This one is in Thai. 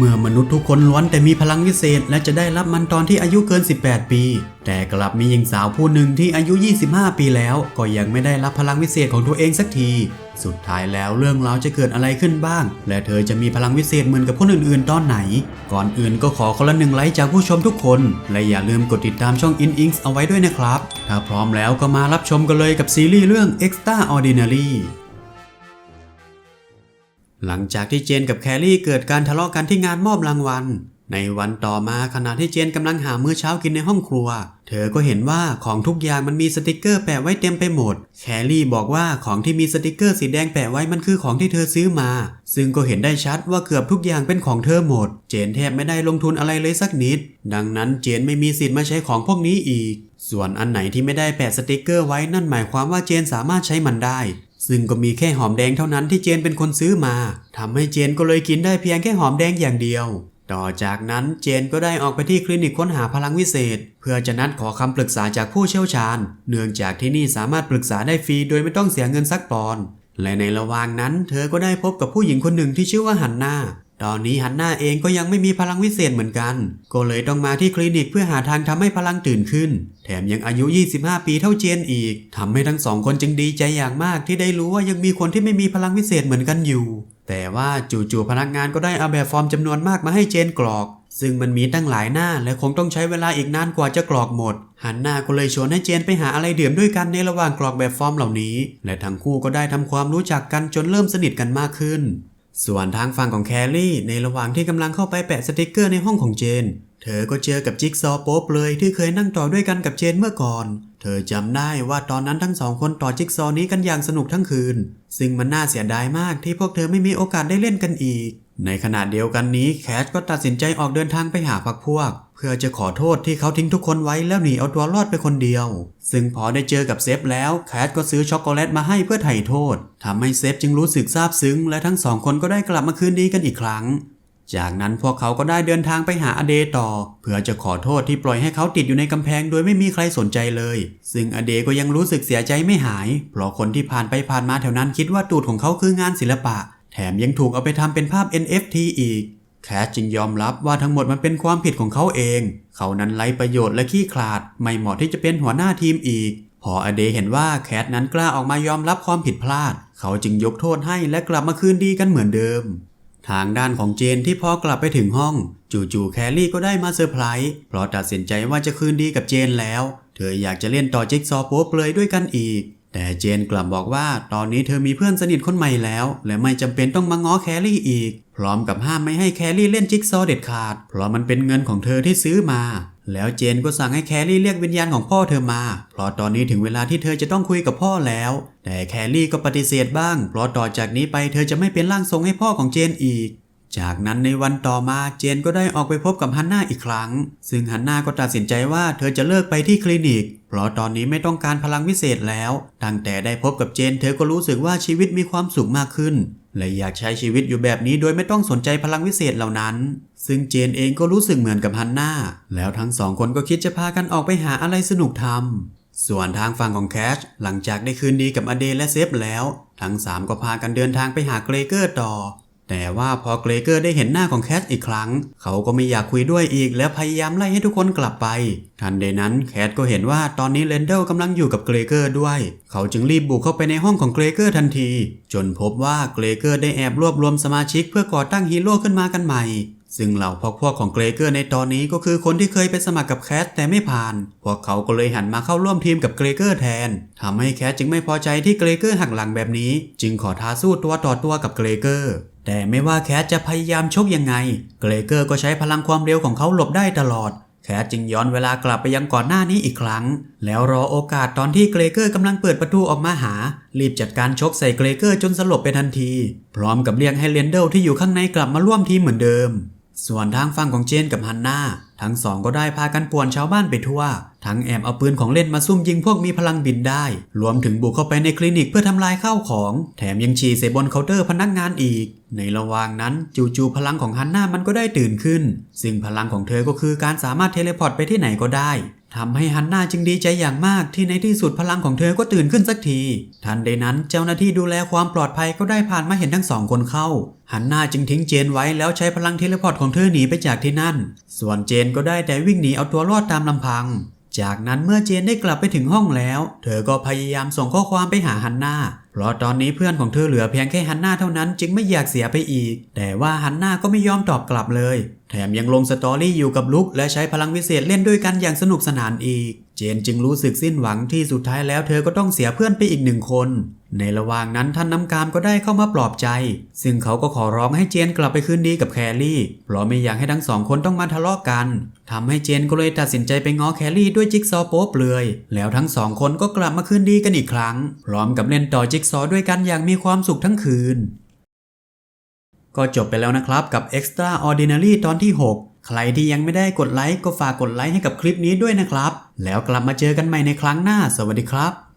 เมื่อมนุษย์ทุกคนล้วนแต่มีพลังวิเศษ และจะได้รับมันตอนที่อายุเกิน 18 ปี แต่กลับมีหญิงสาวผู้หนึ่งที่อายุ 25 ปีแล้ว ก็ยังไม่ได้รับพลังวิเศษของตัวเองสักที สุดท้ายแล้วเรื่องราวจะเกิดอะไรขึ้นบ้าง และเธอจะมีพลังวิเศษเหมือนกับคนอื่นๆ ตอนไหน ก่อนอื่นก็ขอคนละหนึ่งไลค์จากผู้ชมทุกคน และอย่าลืมกดติดตามช่อง In Inks เอาไว้ด้วยนะครับ ถ้าพร้อมแล้วก็มารับชมกันเลยกับซีรีส์เรื่อง Extraordinary หลังจากที่เจนกับแคลรี่เกิดการทะเลาะกันที่งานมอบรางวัล ในวันต่อมาขณะที่เจนกำลังหามื้อเช้ากินในห้องครัว เธอก็เห็นว่าของทุกอย่างมันมีสติกเกอร์แปะไว้เต็มไปหมด แคลรี่บอกว่าของที่มีสติกเกอร์สีแดงแปะไว้มันคือของที่เธอซื้อมา ซึ่งก็เห็นได้ชัดว่าเกือบทุกอย่างเป็นของเธอหมด เจนแทบไม่ได้ลงทุนอะไรเลยสักนิด ดังนั้นเจนไม่มีสิทธิ์มาใช้ของพวกนี้อีก ส่วนอันไหนที่ไม่ได้แปะสติกเกอร์ไว้นั่นหมายความว่าเจนสามารถใช้มันได้ ซึ่งก็มีแค่หอมแดงเท่านั้นที่เจนเป็นคนซื้อมาทำให้เจนก็เลยกินได้เพียงแค่หอมแดงอย่างเดียว ต่อจากนั้นเจนก็ได้ออกไปที่คลินิกค้นหาพลังวิเศษ เพื่อจะนัดขอคำปรึกษาจากผู้เชี่ยวชาญ เนื่องจากที่นี่สามารถปรึกษาได้ฟรีโดยไม่ต้องเสียเงินสักปอนและในระหว่างนั้น เธอก็ได้พบกับผู้หญิงคนหนึ่งที่ชื่อว่าหันนา ตอนนี้ฮันนาเองก็ยังไม่มีพลังวิเศษเหมือนกัน ก็เลยต้องมาที่คลินิกเพื่อหาทางทำให้พลังตื่นขึ้น แถมยังอายุ 25 ปีเท่าเจนอีกทำให้ทั้งสองคนจึงดีใจอย่างมากที่ได้รู้ว่ายังมีคนที่ไม่มีพลังวิเศษเหมือนกันอยู่ แต่ว่าจู่ๆพนักงานก็ได้เอาแบบฟอร์มจำนวนมากมาให้เจนกรอก ซึ่งมันมีตั้งหลายหน้าและคงต้องใช้เวลาอีกนานกว่าจะกรอกหมดฮันนาก็เลยชวนให้เจนไปหาอะไรดื่มด้วยกันในระหว่างกรอกแบบฟอร์มเหล่านี้ และทั้งคู่ก็ได้ทำความรู้จักกันจนเริ่มสนิทกันมากขึ้น ส่วนทางฝั่งของแคลรี่ในระหว่างที่กำลังเข้าไปแปะสติกเกอร์ในห้องของเจน เธอก็เจอกับจิ๊กซอว์โป๊ปเลยที่เคยนั่งต่อด้วยกันกับเจนเมื่อก่อน เธอจำได้ว่าตอนนั้นทั้งสองคนต่อจิ๊กซอว์นี้กันอย่างสนุกทั้งคืน ซึ่งมันน่าเสียดายมากที่พวกเธอไม่มีโอกาสได้เล่นกันอีก ในขณะเดียวกันนี้แคทก็ตัดสินใจออกเดินทางไปหาพักพวก เพื่อจะขอโทษที่เขาทิ้งทุกคนไว้แล้วหนีเอาตัวรอดไปคนเดียว ซึ่งพอได้เจอกับเซฟแล้วแคทก็ซื้อช็อกโกแลตมาให้เพื่อไถ่โทษทำให้เซฟจึงรู้สึกซาบซึ้ง และทั้งสองคนก็ได้กลับมาคืนดีกันอีกครั้ง จากนั้นพวกเขาก็ได้เดินทางไปหาอเดต่อ เพื่อจะขอโทษที่ปล่อยให้เขาติดอยู่ในกำแพงโดยไม่มีใครสนใจเลย ซึ่งอเดก็ยังรู้สึกเสียใจไม่หาย เพราะคนที่ผ่านไปผ่านมาแถวนั้นคิดว่าตูดของเขาคืองานศิลปะ แถมยังถูกเอาไปทำเป็นภาพ NFT อีก แคทจึงยอมรับว่าทั้งหมดมันเป็นความผิดของเขาเอง เขานั้นไร้ประโยชน์และขี้ขลาด ไม่เหมาะที่จะเป็นหัวหน้าทีมอีก พออเดเห็นว่าแคทนั้นกล้าออกมายอมรับความผิดพลาด เขาจึงยกโทษให้และกลับมาคืนดีกันเหมือนเดิม ทางด้านของเจนที่พอกลับไปถึงห้อง จู่ๆแคลรี่ก็ได้มาเซอร์ไพรส์เพราะตัดสินใจว่าจะคืนดีกับเจนแล้ว เธออยากจะเล่นต่อจิ๊กซอว์โป๊เปลยด้วยกันอีก แต่เจนกลับบอกว่าตอนนี้เธอมีเพื่อนสนิทคนใหม่แล้ว และไม่จำเป็นต้องมาง้อแคลรี่อีก พร้อมกับห้ามไม่ให้แคลรี่เล่นจิ๊กซอว์เด็ดขาด เพราะมันเป็นเงินของเธอที่ซื้อมา แล้วเจนก็สั่งให้แคลรี่เรียกวิญญาณของพ่อเธอมา เพราะตอนนี้ถึงเวลาที่เธอจะต้องคุยกับพ่อแล้ว แต่แคลรี่ก็ปฏิเสธบ้าง เพราะต่อจากนี้ไปเธอจะไม่เป็นร่างทรงให้พ่อของเจนอีก จากนั้นในวันต่อมาเจนก็ได้ออกไปพบกับฮันนาอีกครั้ง ซึ่งฮันนาก็ตัดสินใจว่าเธอจะเลิกไปที่คลินิก เพราะตอนนี้ไม่ต้องการพลังวิเศษแล้ว ตั้งแต่ได้พบกับเจนเธอก็รู้สึกว่าชีวิตมีความสุขมากขึ้น และอยากใช้ชีวิตอยู่แบบนี้โดยไม่ต้องสนใจพลังวิเศษเหล่านั้น ซึ่งเจนเองก็รู้สึกเหมือนกับฮันนาแล้วทั้งสองคนก็คิดจะพากันออกไปหาอะไรสนุกทำส่วนทางฝั่งของแคชหลังจากได้คืนดีกับอเดและเซฟแล้ว ทั้งสามก็พากันเดินทางไปหาเกรเกอร์ต่อ แต่ว่าพอเกรเกอร์ได้เห็นหน้าของแคทอีกครั้ง เขาก็ไม่อยากคุยด้วยอีกและพยายามไล่ให้ทุกคนกลับไป ทันใดนั้นแคทก็เห็นว่าตอนนี้เรนเดลกำลังอยู่กับเกรเกอร์ด้วย เขาจึงรีบบุกเข้าไปในห้องของเกรเกอร์ทันที จนพบว่าเกรเกอร์ได้แอบรวบรวมสมาชิกเพื่อก่อตั้งฮีโร่ขึ้นมากันใหม่ ซึ่งเหล่าพวกพวกของเกรเกอร์ในตอนนี้ก็คือคนที่เคยไปสมัครกับแคทแต่ไม่ผ่าน พวกเขาก็เลยหันมาเข้าร่วมทีมกับเกรเกอร์แทนทำให้แคทจึงไม่พอใจที่เกรเกอร์หักหลังแบบนี้ จึงขอท้าสู้ตัวต่อตัวกับเกรเกอร์ แต่ไม่ว่าแคทจะพยายามชกยังไง เกรเกอร์ก็ใช้พลังความเร็วของเขาหลบได้ตลอด แคทจึงย้อนเวลากลับไปยังก่อนหน้านี้อีกครั้ง แล้วรอโอกาสตอนที่เกรเกอร์กำลังเปิดประตูออกมาหา รีบจัดการชกใส่เกรเกอร์จนสลบไปทันที พร้อมกับเรียกให้เรนเดลที่อยู่ข้างในกลับมาร่วมทีมเหมือนเดิม ส่วนทางฝั่งของเจนกับฮันนาทั้งสองก็ได้พากันป่วนชาวบ้านไปทั่ว ทั้งแอบเอาปืนของเล่นมาซุ่มยิงพวกมีพลังบินได้ รวมถึงบุกเข้าไปในคลินิกเพื่อทำลายข้าวของ แถมยังฉี่ใส่บนเคาน์เตอร์พนักงานอีก ในระหว่างนั้นจู่ๆพลังของฮันนามันก็ได้ตื่นขึ้น ซึ่งพลังของเธอก็คือการสามารถเทเลพอร์ตไปที่ไหนก็ได้ ทำให้ฮันนาจึงดีใจอย่างมากที่ในที่สุดพลังของเธอก็ตื่นขึ้นสักที ทันใดนั้นเจ้าหน้าที่ดูแลความปลอดภัยก็ได้ผ่านมาเห็นทั้งสองคนเข้า ฮันนาจึงทิ้งเจนไว้แล้วใช้พลังเทเลพอร์ตของเธอหนีไปจากที่นั่น ส่วนเจนก็ได้แต่วิ่งหนีเอาตัวรอดตามลำพัง จากนั้นเมื่อเจนได้กลับไปถึงห้องแล้ว เธอก็พยายามส่งข้อความไปหาฮันนา เพราะตอนนี้เพื่อนของเธอเหลือเพียงแค่ฮันนาเท่านั้นจึงไม่อยากเสียไปอีก แต่ว่าฮันนาก็ไม่ยอมตอบกลับเลย แถมยังลงสตอรี่อยู่กับลุกและใช้พลังวิเศษเล่นด้วยกันอย่างสนุกสนานอีก เจนจึงรู้สึกสิ้นหวังที่สุดท้ายแล้วเธอก็ต้องเสียเพื่อนไปอีกหนึ่งคน ในระหว่างนั้นท่านน้ำกามก็ได้เข้ามาปลอบใจ ซึ่งเขาก็ขอร้องให้เจนกลับไปคืนดีกับแคลรี่ เพราะไม่อยากให้ทั้งสองคนต้องมาทะเลาะกันทำให้เจนก็เลยตัดสินใจไปง้อแคลรี่ด้วยจิ๊กซอโป๊เปลือย แล้วทั้งสองคนก็กลับมาคืนดีกันอีกครั้ง พร้อมกับเล่นต่อจิ๊กซอด้วยกันอย่างมีความสุขทั้งคืน ก็จบไปแล้วนะครับกับ Extra Ordinary ตอนที่ 6 ใครที่ยังไม่ได้กดไลค์ก็ฝากกดไลค์ให้กับคลิปนี้ด้วยนะครับ แล้วกลับมาเจอกันใหม่ในครั้งหน้า สวัสดีครับ